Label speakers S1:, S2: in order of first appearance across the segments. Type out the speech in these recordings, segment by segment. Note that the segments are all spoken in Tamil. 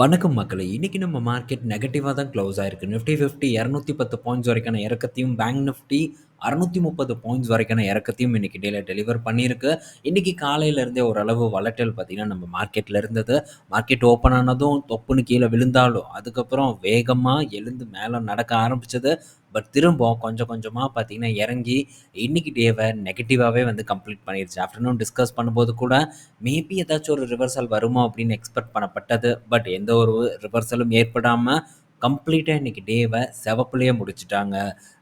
S1: வணக்கம் மக்களை இன்றைக்கி நம்ம மார்க்கெட் நெகட்டிவாக தான் க்ளோஸ் ஆயிருக்கு. நிஃப்டி 50 210 பாயிண்ட்ஸ் வரைக்கான இறக்கத்தையும், பேங்க் நிஃப்டி 630 பாயிண்ட்ஸ் வரைக்கான இறக்கத்தையும் இன்றைக்கி டேல டெலிவர் பண்ணியிருக்கு. இன்றைக்கி காலையிலேருந்தே ஓரளவு வளட்டல் பார்த்தீங்கன்னா, நம்ம மார்க்கெட்டில் இருந்தது. மார்க்கெட் ஓப்பன் ஆனதும் தொப்புன்னு கீழே விழுந்தாலும், அதுக்கப்புறம் வேகமாக எழுந்து மேலே நடக்க ஆரம்பிச்சது. பட் திரும்பவும் கொஞ்சம் கொஞ்சமாக பார்த்தீங்கன்னா, இறங்கி இன்னைக்கு டேவை நெகட்டிவாகவே வந்து கம்ப்ளீட் பண்ணிருச்சு. ஆஃப்டர்நூன் டிஸ்கஸ் பண்ணும்போது கூட, மேபி ஏதாச்சும் ஒரு ரிவர்சல் வருமோ அப்படின்னு எக்ஸ்பெக்ட் பண்ணப்பட்டது. பட் எந்த ஒரு ரிவர்சலும் ஏற்படாமல் கம்ப்ளீட்டாக இன்றைக்கி டேவை செவப்புலேயே முடிச்சுட்டாங்க.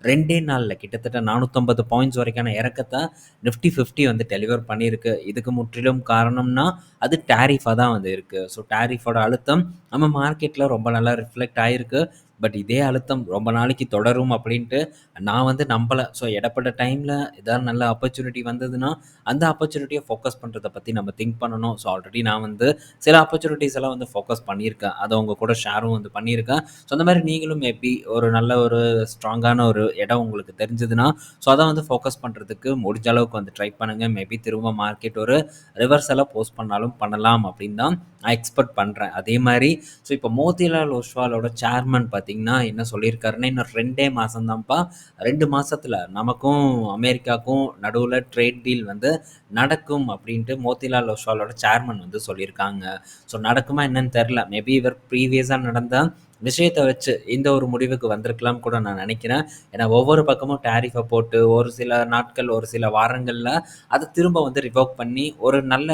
S1: ரெண்டே நாளில் கிட்டத்தட்ட 450 பாயிண்ட்ஸ் வரைக்கான இறக்கத்தை நிஃப்டி 50 வந்து டெலிவர் பண்ணியிருக்கு. இதுக்கு முற்றிலும் காரணம்னா, அது டேரிஃபாக தான் வந்து இருக்குது ஸோ டேரிஃபோட அழுத்தம் நம்ம மார்க்கெட்டில் ரொம்ப நல்லா ரிஃப்ளெக்ட் ஆகிருக்கு பட் இதே அழுத்தம் ரொம்ப நாளைக்கு தொடரும் அப்படின்ட்டு நான் வந்து நம்பலை ஸோ இடைப்பட்ட டைமில் ஏதாவது நல்ல ஆப்பர்ச்சுனிட்டி வந்ததுன்னா, அந்த ஆப்பர்ச்சுனிட்டியை ஃபோக்கஸ் பண்ணுறதை பற்றி நம்ம திங்க் பண்ணணும். ஸோ ஆல்ரெடி நான் வந்து சில ஆப்பர்ச்சுனிட்டிஸ் எல்லாம் வந்து ஃபோக்கஸ் பண்ணியிருக்கேன். அதை அவங்க கூட ஷேரும் வந்து பண்ணியிருக்கேன். ஸோ அந்த மாதிரி நீங்களும் மேபி ஒரு நல்ல ஒரு ஸ்ட்ராங்கான ஒரு இடம் உங்களுக்கு தெரிஞ்சதுன்னா, ஸோ அதை வந்து ஃபோக்கஸ் பண்ணுறதுக்கு முடிஞ்ச அளவுக்கு வந்து ட்ரை பண்ணுங்கள் மேபி திரும்ப மார்க்கெட் ஒரு ரிவர்சல போஸ்ட் பண்ணாலும் பண்ணலாம் அப்படின்னு தான் நான் எக்ஸ்பெக்ட் பண்ணுறேன் அதே மாதிரி ஸோ இப்போ மோதிலால் ஒஸ்வாலோட சேர்மன் பார்த்தீங்கன்னா, என்ன சொல்லியிருக்காருன்னா, "இன்னும் 2டே மாசம் தான்ப்பா. 2 நமக்கும் அமெரிக்காவுக்கும் நடுவில் ட்ரேட் டீல் வந்து நடக்கும்." அப்படின்ட்டு மோதிலால் ஒஸ்வாலோட சேர்மன் வந்து சொல்லியிருக்காங்க. ஸோ நடக்குமா என்னன்னு தெரில மேபி இவர் ப்ரீவியஸாக நடந்த விஷயத்தை வச்சு இந்த ஒரு முடிவுக்கு வந்திருக்கலாம் கூட நான் நினைக்கிறேன் ஏன்னா ஒவ்வொரு பக்கமும் டேரிஃபை போட்டு ஒரு சில நாட்கள், ஒரு சில வாரங்களில் அதை திரும்ப வந்து ரிவோக் பண்ணி ஒரு நல்ல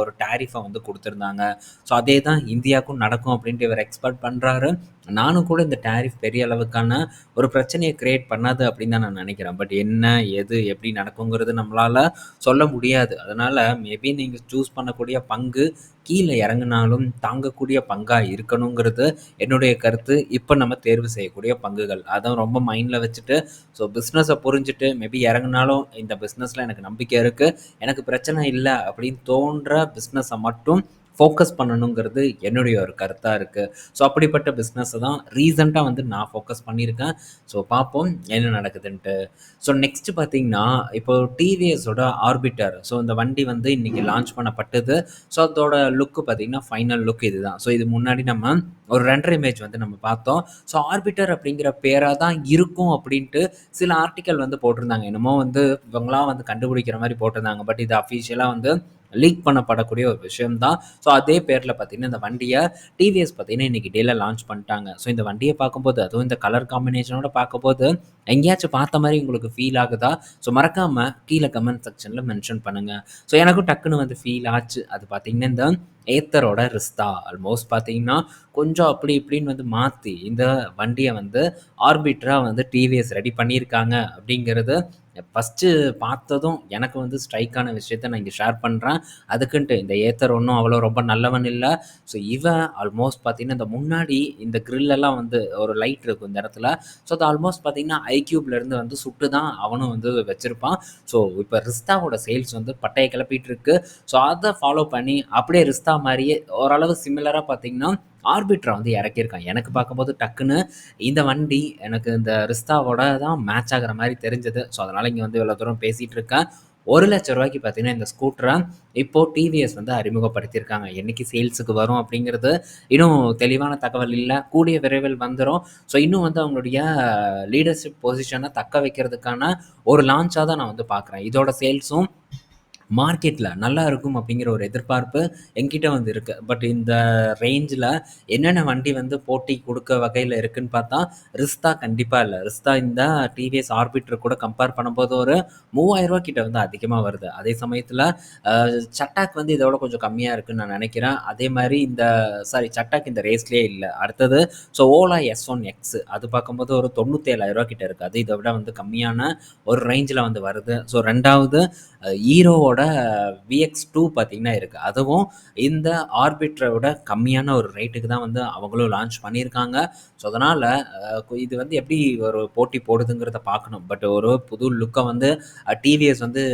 S1: ஒரு டேரிஃபை வந்து கொடுத்துருந்தாங்க ஸோ அதே தான் இந்தியாவுக்கும் நடக்கும் அப்படின்ட்டு இவர் எக்ஸ்பெக்ட் பண்ணுறாரு நானும் கூட இந்த டேரிஃப் பெரிய அளவுக்கான ஒரு பிரச்சனையை கிரியேட் பண்ணாது அப்படின்னு தான் நான் நினைக்கிறேன் பட் என்ன, எது, எப்படி நடக்குங்கிறது நம்மளால் சொல்ல முடியாது. அதனால் மேபி நீங்கள் சூஸ் பண்ணக்கூடிய பங்கு கீழே இறங்குனாலும் தாங்கக்கூடிய பங்காக இருக்கணுங்கிறது என்னுடைய கருத்து. இப்போ நம்ம தேர்வு செய்யக்கூடிய பங்குகள். அதான் ரொம்ப மைண்டில் வச்சுட்டு, ஸோ பிஸ்னஸை புரிஞ்சுட்டு மேபி இறங்குனாலும் இந்த பிஸ்னஸில் எனக்கு நம்பிக்கை இருக்குது எனக்கு பிரச்சனை இல்லை அப்படின்னு தோன்ற பிஸ்னஸை மட்டும் ஃபோக்கஸ் பண்ணணுங்கிறது என்னுடைய ஒரு கருத்தாக இருக்குது ஸோ அப்படிப்பட்ட பிஸ்னஸை தான் ரீசெண்டாக வந்து நான் ஃபோக்கஸ் பண்ணியிருக்கேன். ஸோ பார்ப்போம் என்ன நடக்குதுன்ட்டு. ஸோ நெக்ஸ்ட் பார்த்தீங்கன்னா, இப்போ டிவிஎஸோட ஆர்பிட்டர் ஸோ இந்த வண்டி வந்து இன்னைக்கு லான்ச் பண்ணப்பட்டது. ஸோ அதோட லுக்கு பார்த்தீங்கன்னா, ஃபைனல் லுக் இதுதான். ஸோ இது முன்னாடி நம்ம ஒரு ரெண்டர் இமேஜ் வந்து நம்ம பார்த்தோம். ஸோ ஆர்பிட்டர் அப்படிங்கிற பேராக தான் இருக்கும் அப்படின்ட்டு சில ஆர்டிக்கல் வந்து போட்டிருந்தாங்க. என்னமோ வந்து இவங்களாம் வந்து கண்டுபிடிக்கிற மாதிரி போட்டிருந்தாங்க. பட் இது அஃபீஷியலாக வந்து லீக் பண்ணப்படக்கூடிய ஒரு விஷயம் தான். ஸோ அதே பேரில் பார்த்தீங்கன்னா, இந்த வண்டியை டிவிஎஸ் பார்த்தீங்கன்னா, இன்னைக்கு டேல லான்ச் பண்ணிட்டாங்க. ஸோ இந்த வண்டியை பார்க்கும்போது, அதுவும் இந்த கலர் காம்பினேஷனோட பார்க்கும்போது, எங்கேயாச்சும் பார்த்த மாதிரி உங்களுக்கு ஃபீல் ஆகுதா? ஸோ மறக்காமல் கீழே கமெண்ட் செக்ஷனில் மென்ஷன் பண்ணுங்கள் ஸோ எனக்கும் டக்குன்னு வந்து ஃபீல் ஆச்சு. அது பார்த்தீங்கன்னா, இந்த ஏத்தரோட ரிஸ்தா. ஆல்மோஸ்ட் பார்த்தீங்கன்னா, கொஞ்சம் அப்படி இப்படின்னு வந்து மாற்றி இந்த வண்டியை வந்து ஆர்பிட்ராக வந்து டிவிஎஸ் ரெடி பண்ணியிருக்காங்க அப்படிங்கிறது ஃபர்ஸ்ட்டு பார்த்ததும் எனக்கு வந்து ஸ்ட்ரைக்கான விஷயத்த நான் இங்கே ஷேர் பண்ணுறேன் அதுக்குன்ட்டு இந்த ஏத்தர் ஒன்றும் அவ்வளோ ரொம்ப நல்லவன் இல்லை ஸோ இவன் ஆல்மோஸ்ட் பார்த்தீங்கன்னா, இந்த முன்னாடி இந்த க்ரில்லெல்லாம் வந்து ஒரு லைட் இருக்கும் இந்த இடத்துல. ஸோ அது ஆல்மோஸ்ட் பார்த்தீங்கன்னா, ஐக்யூப்லேருந்து வந்து சுட்டு தான் அவனும் வந்து வச்சுருப்பான் ஸோ இப்போ ரிஸ்தாவோட சேல்ஸ் வந்து பட்டையை கிளப்பிட்டு இருக்கு. ஸோ அதை ஃபாலோ பண்ணி அப்படியே ரிஸ்தா மாதிரியே ஓரளவு சிமிலராக பார்த்தீங்கன்னா, ஆர்பிட்ரை வந்து இறக்கியிருக்கான். எனக்கு பார்க்கும்போது டக்குன்னு இந்த வண்டி எனக்கு இந்த ரிஸ்தாவோட தான் மேட்ச் ஆகுற மாதிரி தெரிஞ்சது. ஸோ அதனால் இங்கே வந்து இவ்வளோ தூரம் பேசிகிட்டு இருக்கேன். ஒரு லட்ச ரூபாய்க்கு பார்த்தீங்கன்னா, இந்த ஸ்கூட்டரை இப்போது டிவிஎஸ் வந்து அறிமுகப்படுத்தியிருக்காங்க. என்னைக்கு சேல்ஸுக்கு வரும் அப்படிங்கிறது இன்னும் தெளிவான தகவல் இல்லை கூடிய விரைவில் வந்துடும் ஸோ இன்னும் வந்து அவங்களுடைய லீடர்ஷிப் பொசிஷனை தக்க வைக்கிறதுக்கான ஒரு லான்ச்சாக தான் நான் வந்து பார்க்குறேன். இதோட சேல்ஸும் மார்க்கெட்டில் நல்லா இருக்கும் அப்படிங்கிற ஒரு எதிர்பார்ப்பு என்கிட்ட வந்து இருக்குது பட் இந்த ரேஞ்சில் என்னென்ன வண்டி வந்து போட்டி கொடுக்க வகையில் இருக்குதுன்னு பார்த்தா, ரிஸ்தா கண்டிப்பாக இல்லை. ரிஸ்தா இந்த டிவிஎஸ் ஆர்பிட்டர் கூட கம்பேர் பண்ணும்போது ஒரு மூவாயிரரூவா கிட்ட வந்து அதிகமாக வருது. அதே சமயத்தில் சட்டாக் வந்து இதோட கொஞ்சம் கம்மியாக இருக்குன்னு நான் நினைக்கிறேன். அதே மாதிரி இந்த சாரி சட்டாக் இந்த ரேஸ்லேயே இல்லை. அடுத்தது so Ola S one X அது பார்க்கும்போது ஒரு தொண்ணூற்றேழாயிரரூவா கிட்ட இருக்குது அது இதை விட வந்து கம்மியான ஒரு ரேஞ்சில் வந்து வருது. ஸோ ரெண்டாவது ஈரோவோட அ ஹீரோவோட விஎக்ஸ்2 பார்த்தீங்கன்னா இருக்குது அதுவும் இந்த ஆர்பிட்ரோட விட கம்மியான ஒரு ரேட்டுக்கு தான் வந்து அவங்களும் லான்ச் பண்ணியிருக்காங்க. ஸோ அதனால் இது வந்து எப்படி ஒரு போட்டி போடுதுங்கிறத பார்க்கணும். பட் ஒரு புது லுக்கை வந்து டிவிஎஸ் வந்து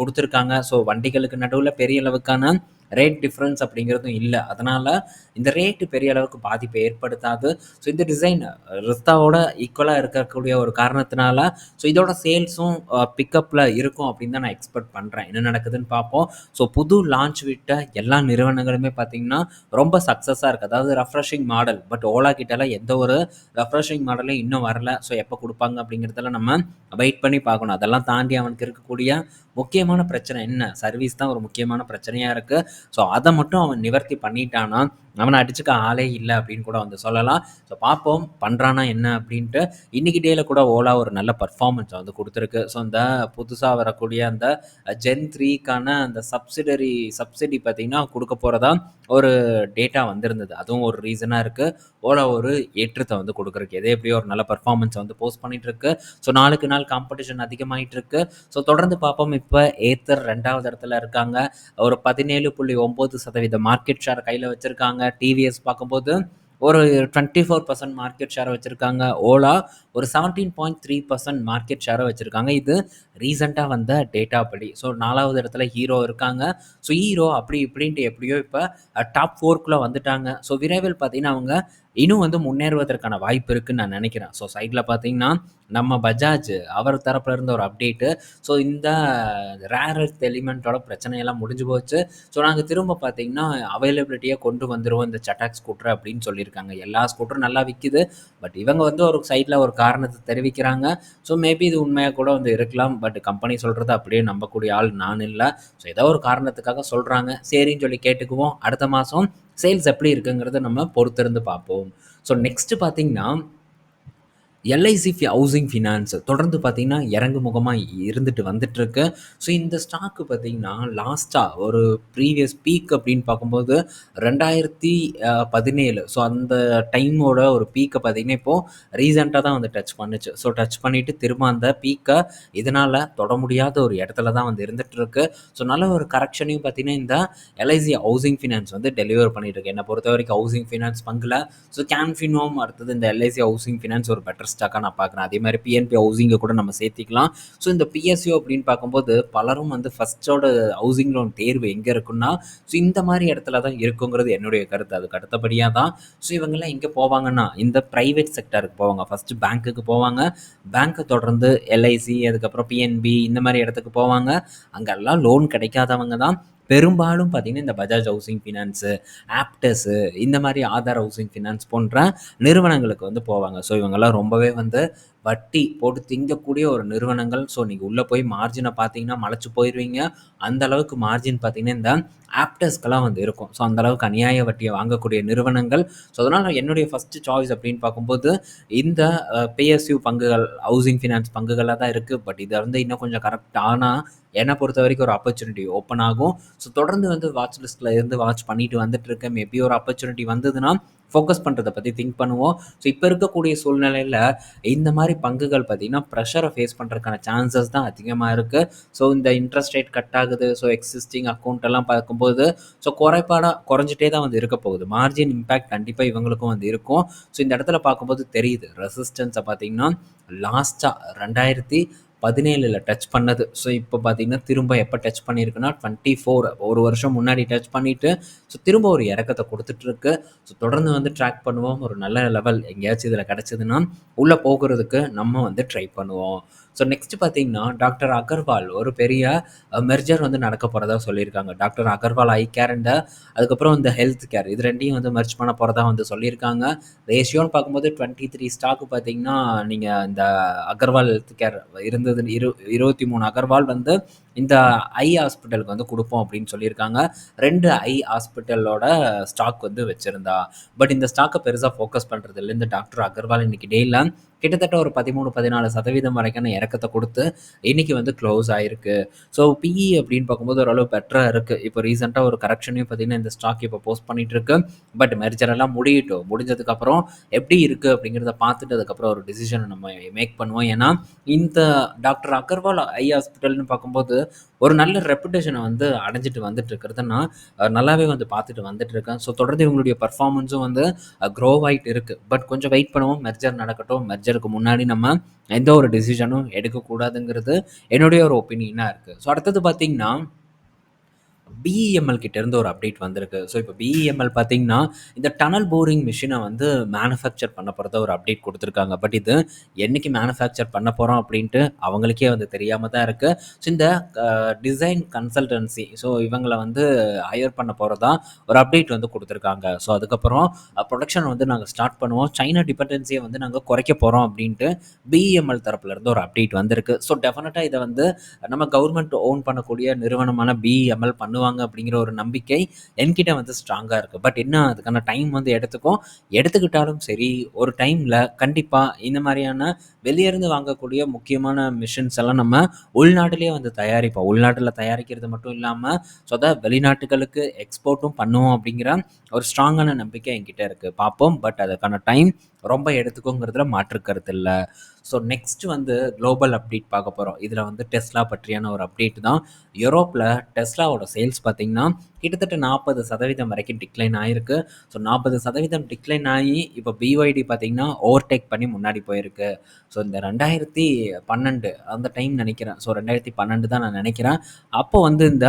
S1: கொடுத்துருக்காங்க ஸோ வண்டிகளுக்கு நடுவில் பெரிய அளவுக்கான ரேட் டிஃப்ரென்ஸ் அப்படிங்கிறதும் இல்லை. அதனால் இந்த ரேட்டு பெரிய அளவுக்கு பாதிப்பை ஏற்படுத்தாது. ஸோ இந்த டிசைன் ரிஸ்தாவோட ஈக்குவலாக இருக்கக்கூடிய ஒரு காரணத்தினால ஸோ இதோட சேல்ஸும் பிக்கப்பில் இருக்கும் அப்படின்னு தான் நான் எக்ஸ்பெக்ட் பண்ணுறேன் என்ன நடக்குதுன்னு பார்ப்போம். ஸோ புது லான்ச் விட்ட எல்லா நிறுவனங்களுமே பார்த்திங்கன்னா ரொம்ப சக்ஸஸாக இருக்குது அதாவது ரெஃப்ரெஷிங் மாடல் பட் ஓலா கிட்டலாம் எந்த ஒரு ரெஃப்ரெஷிங் மாடலும் இன்னும் வரல. ஸோ எப்போ கொடுப்பாங்க அப்படிங்கிறதெல்லாம் நம்ம வெயிட் பண்ணி பார்க்கணும். அதெல்லாம் தாண்டி அவனுக்கு இருக்கக்கூடிய முக்கியமான பிரச்சனை என்ன? சர்வீஸ் தான் ஒரு முக்கியமான பிரச்சனையாக இருக்குது ஸோ அதை மட்டும் அவன் நிவர்த்தி பண்ணிட்டானா? அவனை அடிச்சுக்க ஆளே இல்லை அப்படின்னு கூட வந்து சொல்லலாம். ஸோ பார்ப்போம் பண்ணுறானா என்ன அப்படின்ட்டு. இன்றைக்கி டேயில் கூட ஓலா ஒரு நல்ல பர்ஃபார்மன்ஸ் வந்து கொடுத்துருக்கு. ஸோ இந்த புதுசாக வரக்கூடிய அந்த ஜென் த்ரீக்கான அந்த சப்சிடரி சப்சிடி பார்த்திங்கன்னா கொடுக்க போகிறதா ஒரு டேட்டா வந்திருந்தது. அதுவும் ஒரு ரீசனாக இருக்குது ஓலா ஒரு ஏற்றத்தை வந்து கொடுக்குறக்கு எதே எப்படியோ ஒரு நல்ல பர்ஃபார்மன்ஸை வந்து போஸ்ட் பண்ணிகிட்ருக்கு ஸோ நாளுக்கு நாள் காம்படிஷன் அதிகமாகிட்டு இருக்கு ஸோ தொடர்ந்து பார்ப்போம். இப்போ ஏத்தர் ரெண்டாவது இடத்துல இருக்காங்க. ஒரு பதினேழு புள்ளி ஒம்பது சதவீத மார்க்கெட் ஷேர் கையில் வச்சுருக்காங்க. டிவிஎஸ் பார்க்கும்போது ஒரு டுவெண்ட்டி ஃபோர் பர்சன்ட் மார்க்கெட் ஷேரை வச்சுருக்காங்க. ஓலா ஒரு seventeen point three percent market ஷேரை வச்சுருக்காங்க. இது ரீசெண்டாக வந்த டேட்டா படி. ஸோ நாலாவது இடத்துல ஹீரோ இருக்காங்க. ஸோ ஹீரோ அப்படி இப்படின்ட்டு எப்படியோ இப்போ டாப் ஃபோர்க்குள்ளே வந்துட்டாங்க. ஸோ விரைவில் பார்த்தீங்கன்னா அவங்க இன்னும் வந்து முன்னேறுவதற்கான வாய்ப்பு இருக்குன்னு நான் நினைக்கிறேன். ஸோ சைடில் பார்த்தீங்கன்னா நம்ம பஜாஜ் அவர் தரப்புல இருந்த ஒரு அப்டேட்டு ஸோ இந்த ரேர் எர்த் எலிமெண்ட்டோட பிரச்சனையெல்லாம் முடிஞ்சு போச்சு. ஸோ நாங்கள் திரும்ப பார்த்தீங்கன்னா அவைலபிலிட்டியை கொண்டு வந்துடுவோம் இந்த சட்டாக் ஸ்கூட்டர் அப்படின்னு சொல்லியிருக்காங்க. எல்லா ஸ்கூட்டரும் நல்லா விற்கிது பட் இவங்க வந்து ஒரு சைடில் ஒரு காரணத்தை தெரிவிக்கிறாங்க. ஸோ மேபி இது உண்மையாக கூட வந்து இருக்கலாம். பட் கம்பெனி சொல்கிறத அப்படியே நம்பக்கூடிய ஆள் நான் இல்லை. ஸோ ஏதோ ஒரு காரணத்துக்காக சொல்கிறாங்க சரின்னு சொல்லி கேட்டுக்குவோம். அடுத்த மாதம் சேல்ஸ் எப்படி இருக்குங்கிறத நம்ம பொறுத்திருந்து பார்ப்போம். ஸோ நெக்ஸ்ட்டு பார்த்தீங்கன்னா எல்ஐசி ஹவுசிங் ஃபினான்ஸ் தொடர்ந்து பார்த்தீங்கன்னா இறங்கு முகமாக இருந்துட்டு வந்துட்டுருக்கு. ஸோ இந்த ஸ்டாக்கு பார்த்தீங்கன்னா லாஸ்ட்டாக ஒரு ப்ரீவியஸ் பீக் அப்படின்னு பார்க்கும்போது ரெண்டாயிரத்தி பதினேழு. ஸோ அந்த டைமோட ஒரு பீக்கை பார்த்தீங்கன்னா இப்போது ரீசெண்டாக தான் வந்து டச் பண்ணுச்சு. ஸோ டச் பண்ணிவிட்டு திரும்ப அந்த பீக்கை இதனால் தொட முடியாத ஒரு இடத்துல தான் வந்து இருந்துகிட்ருக்கு ஸோ நல்ல ஒரு கரெக்ஷனையும் பார்த்தீங்கன்னா இந்த எல்ஐசி ஹவுசிங் ஃபினான்ஸ் வந்து டெலிவர் பண்ணிட்டுருக்கு என்னை பொறுத்த வரைக்கும் ஹவுசிங் ஃபினான்ஸ் பங்கில். ஸோ கேன்ஃபினோம் அடுத்தது இந்த எல்ஐசி ஹவுசிங் ஃபினான்ஸ் ஒரு பெட்டர் ஸ்டாக்காக நான் பார்க்குறேன். அதே மாதிரி பிஎன்பி ஹவுசிங்கை கூட நம்ம சேர்த்திக்கலாம். ஸோ இந்த பிஎஸ்யூ அப்படின்னு பார்க்கும்போது பலரும் வந்து ஃபஸ்ட்டோட ஹவுசிங் லோன் தேர்வு எங்கே இருக்குன்னா ஸோ இந்த மாதிரி இடத்துல தான் இருக்குங்கிறது என்னுடைய கருத்து. அதுக்கு அடுத்தபடியாக தான் ஸோ இவங்கெல்லாம் எங்கே போவாங்கன்னா இந்த ப்ரைவேட் செக்டருக்கு போவாங்க. ஃபஸ்ட்டு பேங்க்குக்கு போவாங்க. பேங்க்கை தொடர்ந்து எல்ஐசி அதுக்கப்புறம் பிஎன்பி இந்த மாதிரி இடத்துக்கு போவாங்க. அங்கெல்லாம் லோன் கிடைக்காதவங்க தான். பெரும்பாலும் பார்த்திங்கன்னா இந்த பஜாஜ் ஹவுசிங் ஃபினான்ஸு ஆப்டஸு இந்த மாதிரி ஆதார் ஹவுசிங் ஃபினான்ஸ் போன்ற நிறுவனங்களுக்கு வந்து போவாங்க. ஸோ இவங்கெல்லாம் ரொம்பவே வந்து வட்டி போட்டு திங்கக்கூடிய ஒரு நிறுவனங்கள். ஸோ நீங்கள் உள்ளே போய் மார்ஜினை பார்த்தீங்கன்னா மலைச்சு போயிடுவீங்க அந்த அளவுக்கு மார்ஜின் பார்த்தீங்கன்னா இந்த ஆப்டர்ஸ்க்கெல்லாம் வந்து இருக்கும். ஸோ அந்தளவுக்கு அநியாய வட்டியை வாங்கக்கூடிய நிறுவனங்கள். ஸோ அதனால் என்னுடைய ஃபஸ்ட்டு சாய்ஸ் அப்படின்னு பார்க்கும்போது இந்த பிஎஸ்யூ பங்குகள் ஹவுசிங் ஃபினான்ஸ் பங்குகளாக தான் இருக்குது பட் இதை வந்து இன்னும் கொஞ்சம் கரெக்ட் ஆனால் என்னை பொறுத்த வரைக்கும் ஒரு ஆப்பர்ச்சுனிட்டி ஓப்பன் ஆகும். ஸோ தொடர்ந்து வந்து வாட்ச் லிஸ்ட்டில் இருந்து வாட்ச் பண்ணிட்டு வந்துட்டு இருக்கேன். மேபி ஒரு ஆப்பர்ச்சுனிட்டி வந்ததுன்னா ஃபோக்கஸ் பண்ணுறதை பற்றி திங்க் பண்ணுவோம். ஸோ இப்போ இருக்கக்கூடிய சூழ்நிலையில் இந்த மாதிரி பங்குகள் பார்த்திங்கன்னா ப்ரெஷரை ஃபேஸ் பண்ணுறதுக்கான சான்சஸ் தான் அதிகமாக இருக்குது ஸோ இந்த இன்ட்ரெஸ்ட் ரேட் கட் ஆகுது. ஸோ எக்ஸிஸ்டிங் அக்கௌண்ட் எல்லாம் பார்க்கும்போது ஸோ குறைபாடாக குறைஞ்சிட்டே தான் வந்து இருக்க போகுது. மார்ஜின் இம்பேக்ட் கண்டிப்பாக இவங்களுக்கும் வந்து இருக்கும். ஸோ இந்த இடத்துல பார்க்கும்போது தெரியுது. ரெசிஸ்டன்ஸை பார்த்திங்கன்னா லாஸ்ட்டாக ரெண்டாயிரத்தி பதினேழில் டச் பண்ணது. ஸோ இப்போ பார்த்தீங்கன்னா திரும்ப எப்போ டச் பண்ணியிருக்குன்னா டுவெண்ட்டி ஃபோர் ஒரு வருஷம் முன்னாடி டச் பண்ணிவிட்டு ஸோ திரும்ப ஒரு இறக்கத்தை கொடுத்துட்ருக்கு. ஸோ தொடர்ந்து வந்து ட்ராக் பண்ணுவோம். ஒரு நல்ல லெவல் எங்கேயாச்சும் இதில் கிடச்சிதுன்னா உள்ளே போகிறதுக்கு நம்ம வந்து ட்ரை பண்ணுவோம். ஸோ நெக்ஸ்ட் பார்த்தீங்கன்னா டாக்டர் அகர்வால் ஒரு பெரிய மெர்ஜர் வந்து நடக்க போகிறதா சொல்லியிருக்காங்க. Doctor Agarwal eye care and அதுக்கப்புறம் இந்த ஹெல்த் கேர் இது ரெண்டையும் வந்து மெர்ஜ் பண்ண போகிறதா வந்து சொல்லியிருக்காங்க. ரேஷியோன்னு பார்க்கும்போது டுவெண்ட்டி த்ரீ ஸ்டாக்கு பார்த்தீங்கன்னா நீங்கள் இந்த அகர்வால் ஹெல்த் கேர் இருந்து இருந்தது. இரு இருபத்தி மூணு அகர்வால் வந்து இந்த ஐ ஹாஸ்பிட்டலுக்கு வந்து கொடுப்போம் அப்படின்னு சொல்லியிருக்காங்க. ரெண்டு ஐ ஹாஸ்பிட்டலோட ஸ்டாக் வந்து வச்சுருந்தா. பட் இந்த ஸ்டாக்கை பெருசாக ஃபோக்கஸ் பண்ணுறது இல்லை இந்த டாக்டர் அகர்வால் இன்னைக்கு டேயில் கிட்டத்தட்ட ஒரு பதிமூணு பதினாலு சதவீதம் வரைக்கான இறக்கத்தை கொடுத்து இன்றைக்கி வந்து க்ளோஸ் ஆயிருக்கு. ஸோ பிஇ அப்படின்னு பார்க்கும்போது ஓரளவு பெட்டராக இருக்குது இப்போ ரீசெண்டாக ஒரு கரெக்ஷனையும் பார்த்தீங்கன்னா இந்த ஸ்டாக் இப்போ போஸ்ட் பண்ணிட்டு இருக்கு பட் மெர்ஜர் எல்லாம் முடியட்டும். முடிஞ்சதுக்கப்புறம் எப்படி இருக்குது அப்படிங்கிறத பார்த்துட்டு அதுக்கப்புறம் ஒரு டிசிஷனை நம்ம மேக் பண்ணுவோம். ஏன்னா இந்த டாக்டர் அகர்வால் ஐ ஹாஸ்பிட்டல்னு பார்க்கும்போது ஒரு நல்ல ரெப்புடேஷனை வந்து அடைஞ்சிட்டு வந்துட்டு இருக்கிறத நான் நல்லாவே வந்து பார்த்துட்டு வந்துட்டு இருக்கேன் ஸோ தொடர்ந்து இவங்களுடைய பர்ஃபார்மன்ஸும் வந்து க்ரோ ஆகிட்டு இருக்குது பட் கொஞ்சம் வெயிட் பண்ணுவோம். மெர்ஜர் நடக்கட்டும். மெர்ஜருக்கு முன்னாடி நம்ம எந்த ஒரு டிசிஷனும் எடுக்கக்கூடாதுங்கிறது என்னுடைய ஒரு ஒப்பீனியனாக இருக்குது ஸோ அடுத்தது பார்த்திங்கன்னா பிஇஎம்எல் கிட்டேருந்து ஒரு அப்டேட் வந்திருக்கு. ஸோ இப்போ பிஇஎம்எல் பார்த்தீங்கன்னா இந்த டனல் போரிங் மிஷினை வந்து மேனுஃபேக்சர் பண்ண போகிறத ஒரு அப்டேட் கொடுத்துருக்காங்க. பட் இது என்றைக்கு மேனுஃபேக்சர் பண்ண போகிறோம் அப்படின்ட்டு அவங்களுக்கே வந்து தெரியாமல் தான் இருக்குது ஸோ இந்த டிசைன் கன்சல்டன்சி ஸோ இவங்களை வந்து ஹையர் பண்ண போகிறதா ஒரு அப்டேட் வந்து கொடுத்துருக்காங்க. ஸோ அதுக்கப்புறம் ப்ரொடக்ஷன் வந்து நாங்கள் ஸ்டார்ட் பண்ணுவோம். சைனா டிபெண்டன்சியை வந்து நாங்கள் குறைக்க போகிறோம் அப்படின்ட்டு பிஇஎம்எல் தரப்புலேருந்து ஒரு அப்டேட் வந்திருக்கு. ஸோ டெஃபினட்டாக இதை வந்து நம்ம கவர்மெண்ட் ஓன் பண்ணக்கூடிய நிறுவனமான பிஇஎம்எல் பண்ணுவாங்க. அப்படிங்கிற ஒரு நம்பிக்கை என்கிட்ட வந்து ஸ்ட்ராங்காக இருக்குது பட் என்ன அதுக்கான டைம் வந்து எடுத்துக்கும் எடுத்துக்கிட்டாலும் சரி ஒரு டைமில் கண்டிப்பாக இந்த மாதிரியான வெளியேருந்து வாங்கக்கூடிய முக்கியமான மிஷின்ஸ் எல்லாம் நம்ம உள்நாட்டிலேயே வந்து தயாரிப்போம். உள்நாட்டில் தயாரிக்கிறது மட்டும் இல்லாமல் ஸோ அதை வெளிநாட்டுகளுக்கு எக்ஸ்போர்ட்டும் பண்ணுவோம் அப்படிங்கிற ஒரு ஸ்ட்ராங்கான நம்பிக்கை என்கிட்ட இருக்குது பார்ப்போம் பட் அதுக்கான டைம் ரொம்ப எடுத்துக்கோங்கிறதுல மாற்று கருத்து இல்லை. ஸோ நெக்ஸ்ட் வந்து குளோபல் அப்டேட் பார்க்க போகிறோம் இதில் வந்து டெஸ்லா பற்றியான ஒரு அப்டேட் தான். யூரோப்பில் டெஸ்லாவோட சேல்ஸ் பார்த்திங்கன்னா கிட்டத்தட்ட நாற்பது சதவீதம் வரைக்கும் டிக்ளைன் ஆகிருக்கு ஸோ நாற்பது சதவீதம் டிக்ளைன் ஆகி இப்போ பிஒய்டி பார்த்திங்கன்னா ஓவர்டேக் பண்ணி முன்னாடி போயிருக்கு. ஸோ இந்த ரெண்டாயிரத்தி பன்னெண்டு அந்த டைம் நினைக்கிறேன். ஸோ ரெண்டாயிரத்தி பன்னெண்டு தான் நான் நினைக்கிறேன். அப்போ வந்து இந்த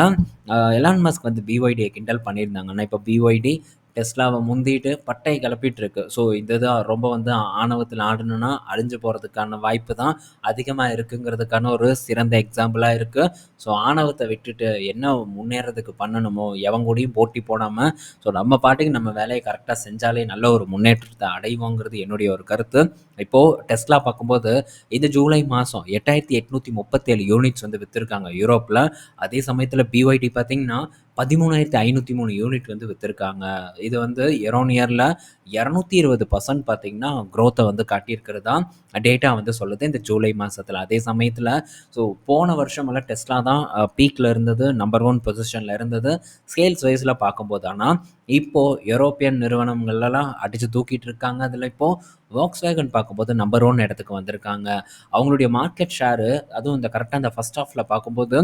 S1: எலான் மஸ்க் வந்து பிஒய்டியை கிண்டல் பண்ணியிருந்தாங்கன்னா இப்போ பிஒய்டி டெஸ்லாவை முந்திட்டு பட்டை கிளப்பிட்டு இருக்கு ஸோ இதுதான் ரொம்ப வந்து ஆணவத்தில் ஆடணும்னா அழிஞ்சு போகிறதுக்கான வாய்ப்பு தான் அதிகமாக இருக்குங்கிறதுக்கான ஒரு சிறந்த எக்ஸாம்பிளாக இருக்குது ஸோ ஆணவத்தை விட்டுட்டு என்ன முன்னேறதுக்கு பண்ணணுமோ எவன் கூடயும் போட்டி போடாமல் ஸோ நம்ம பாட்டுக்கு நம்ம வேலையை கரெக்டாக செஞ்சாலே நல்ல ஒரு முன்னேற்றத்தை அடைவோங்கிறது என்னுடைய ஒரு கருத்து. இப்போது டெஸ்லா பார்க்கும்போது இந்த ஜூலை மாதம் எட்டாயிரத்தி எட்நூற்றி முப்பத்தேழு யூனிட்ஸ் வந்து விற்றுருக்காங்க யூரோப்பில். அதே சமயத்தில் பிஒய்டி பார்த்திங்கன்னா பதிமூணாயிரத்தி ஐநூற்றி மூணு யூனிட் வந்து விற்றுருக்காங்க இது வந்து எரோன் இயரில் இரநூத்தி இருபது பர்சன்ட் பார்த்திங்கன்னா க்ரோத்தை வந்து காட்டியிருக்கிறது தான் டேட்டா வந்து சொல்லுது. இந்த ஜூலை மாதத்தில் அதே சமயத்தில் ஸோ போன வருஷமெல்லாம் டெஸ்லா தான் பீக்கில் இருந்தது நம்பர் ஒன் பொசிஷனில் இருந்தது. சேல்ஸ் வைஸில் பார்க்கும்போது ஆனால் இப்போது யூரோப்பியன் நிறுவனங்கள்லாம் அடித்து தூக்கிட்டு இருக்காங்க. அதில் இப்போது வாக்ஸ் வேகன் பார்க்கும்போது நம்பர் ஒன் இடத்துக்கு வந்திருக்காங்க. அவங்களுடைய மார்க்கெட் ஷேரு அதுவும் இந்த கரெக்டாக இந்த ஃபஸ்ட் ஆஃபில் பார்க்கும்போது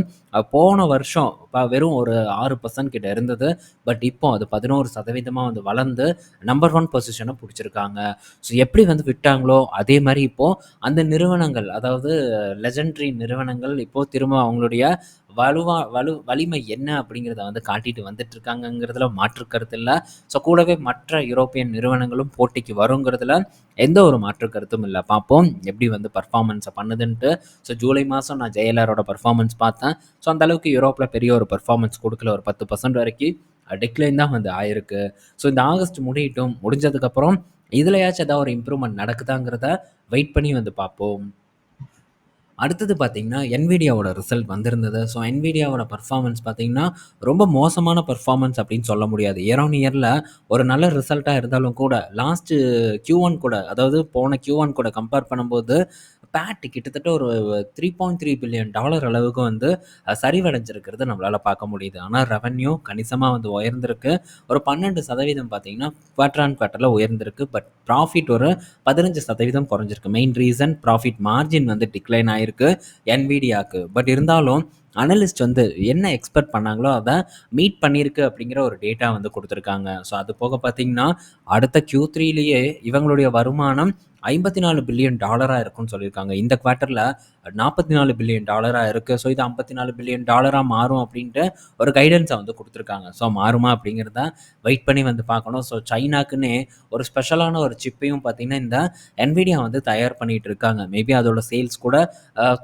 S1: போன வருஷம் வெறும் ஒரு ஆறு பர்சன்ட் கிட்ட இருந்தது. பட் இப்போ அது பதினோரு சதவீதமாக வந்து வளர்ந்து நம்பர் ஒன் பொசிஷனை பிடிச்சிருக்காங்க. ஸோ எப்படி வந்து விட்டாங்களோ அதே மாதிரி இப்போது அந்த நிறுவனங்கள் அதாவது லெஜண்டரி நிறுவனங்கள் இப்போது திரும்ப அவங்களுடைய வலுவா வலு வலிமை என்ன அப்படிங்கிறத வந்து காட்டிட்டு வந்துட்டு இருக்காங்கங்கிறதுல மாற்று கருத்து இல்லை. ஸோ கூடவே மற்ற யூரோப்பியன் நிறுவனங்களும் போட்டிக்கு வருங்கிறதுல எந்த ஒரு மாற்று கருத்தும் இல்லை. பார்ப்போம் எப்படி வந்து பர்ஃபார்மன்ஸை பண்ணுதுன்ட்டு. ஸோ ஜூலை மாதம் நான் ஜெயலரோட பர்ஃபார்மன்ஸ் பார்த்தேன். ஸோ அந்தளவுக்கு யூரோப்பில் பெரிய ஒரு பர்ஃபார்மன்ஸ் கொடுக்கல. ஒரு பத்து பர்சன்ட் வரைக்கும் டிக்ளைன் தான் வந்து ஆயிருக்கு. ஸோ இந்த ஆகஸ்ட் முடியட்டும் முடிஞ்சதுக்கப்புறம் இதுலையாச்சும் ஏதாவது ஒரு இம்ப்ரூவ்மெண்ட் நடக்குதாங்கிறத வெயிட் பண்ணி வந்து பார்ப்போம். அடுத்தது பார்த்திங்கன்னா என்விடியாவோட ரிசல்ட் வந்திருந்தது. ஸோ என்விடியாவோட பர்ஃபார்மன்ஸ் பார்த்திங்கன்னா ரொம்ப மோசமான பர்ஃபார்மன்ஸ் அப்படின்னு சொல்ல முடியாது. இயர் ஆன் இயரில் ஒரு நல்ல ரிசல்ட்டாக இருந்தாலும் கூட லாஸ்ட்டு கியூ ஒன் கூட அதாவது போன கியூ ஒன் கூட கம்பேர் பண்ணும்போது பேட் கிட்டத்தட்ட ஒரு three point three billion dollar அளவுக்கு வந்து சரிவடைஞ்சிருக்கிறது நம்மளால் பார்க்க முடியுது. ஆனால் ரெவன்யூ கணிசமாக வந்து உயர்ந்திருக்கு. ஒரு பன்னெண்டு சதவீதம் பார்த்தீங்கன்னா குவார்டர் ஆன் குவார்ட்டரில் உயர்ந்திருக்கு. பட் ப்ராஃபிட் ஒரு பதினஞ்சு சதவீதம் குறைஞ்சிருக்கு. மெயின் ரீசன் ப்ராஃபிட் மார்ஜின் வந்து டிக்ளைன் ஆயிருக்கு என்விடியாவுக்கு பட் இருந்தாலும் அனலிஸ்ட் வந்து என்ன எக்ஸ்பெக்ட் பண்ணாங்களோ அதை மீட் பண்ணியிருக்கு அப்படிங்கிற ஒரு டேட்டா வந்து கொடுத்துருக்காங்க. ஸோ அது போக பார்த்தீங்கன்னா அடுத்த கியூ த்ரீலேயே இவங்களுடைய வருமானம் ஐம்பத்தி நாலு பில்லியன் டாலராக இருக்கும்னு சொல்லியிருக்காங்க. இந்த குவார்ட்டரில் நாற்பத்தி நாலு பில்லியன் டாலராக இருக்குது ஸோ இது ஐம்பத்தி நாலு பில்லியன் டாலராக மாறும் அப்படின்ட்டு ஒரு கைடன்ஸை வந்து கொடுத்துருக்காங்க. ஸோ மாறுமா அப்படிங்கிறத வெயிட் பண்ணி வந்து பார்க்கணும். ஸோ சைனாக்குன்னே ஒரு ஸ்பெஷலான ஒரு சிப்பையும் பார்த்திங்கன்னா இந்த என்விடியா வந்து தயார் பண்ணிகிட்டு இருக்காங்க. மேபி அதோட சேல்ஸ் கூட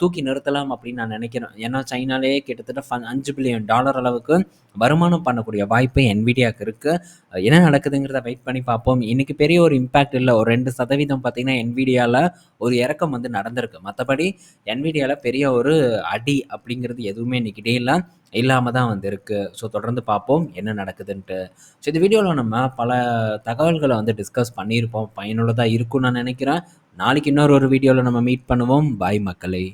S1: தூக்கி நிறுத்தலாம் அப்படின்னு நான் நினைக்கிறேன். ஏன்னா சைனாலே கிட்டத்தட்ட ஃபன் அஞ்சு பில்லியன் டாலர் அளவுக்கு வருமானம் பண்ணக்கூடிய வாய்ப்பு என்விடியாவுக்கு இருக்குது என்ன நடக்குதுங்கிறத வெயிட் பண்ணி பார்ப்போம். இன்றைக்கி பெரிய ஒரு இம்பேக்ட் இல்லை. ஒரு ரெண்டு சதவீதம் பார்த்திங்கன்னா பார்த்தீங்கன்னா என்விடியாவில் ஒரு இறக்கம் வந்து நடந்திருக்கு. மற்றபடி என்விடியாவில் பெரிய ஒரு அடி அப்படிங்கிறது எதுவுமே இன்றைக்கி இல்லை. இல்லாமல் தான் வந்து இருக்குது ஸோ தொடர்ந்து பார்ப்போம் என்ன நடக்குதுன்ட்டு. ஸோ இந்த வீடியோவில் நம்ம பல தகவல்களை வந்து டிஸ்கஸ் பண்ணியிருப்போம். பயனுள்ளதாக இருக்கும்னு நான் நினைக்கிறேன். நாளைக்கு இன்னொரு ஒரு வீடியோவில் நம்ம மீட் பண்ணுவோம். பாய் மக்களை.